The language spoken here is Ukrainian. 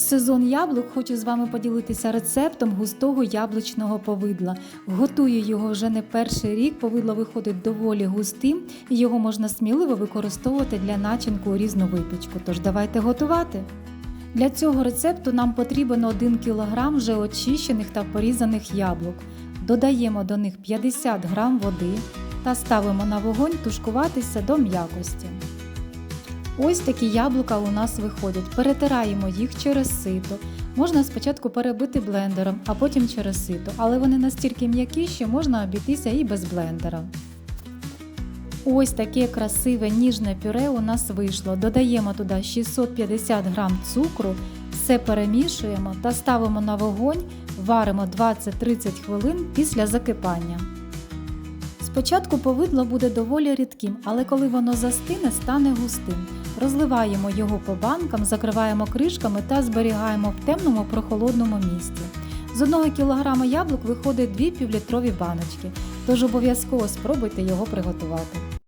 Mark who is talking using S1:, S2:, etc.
S1: Сезон яблук хочу з вами поділитися рецептом густого яблучного повидла. Готую його вже не перший рік. Повидло виходить доволі густим, і його можна сміливо використовувати для начинку у різну випічку. Тож давайте готувати. Для цього рецепту нам потрібен 1 кг вже очищених та порізаних яблук. Додаємо до них 50 г води та ставимо на вогонь тушкуватися до м'якості. Ось такі яблука у нас виходять. Перетираємо їх через сито. Можна спочатку перебити блендером, а потім через сито, але вони настільки м'які, що можна обійтися і без блендера. Ось таке красиве ніжне пюре у нас вийшло. Додаємо туди 650 г цукру, все перемішуємо та ставимо на вогонь, варимо 20-30 хвилин після закипання. Спочатку повидло буде доволі рідким, але коли воно застине, стане густим. Розливаємо його по банкам, закриваємо кришками та зберігаємо в темному прохолодному місці. З 1 кг яблук виходить 2 півлітрові баночки, тож обов'язково спробуйте його приготувати.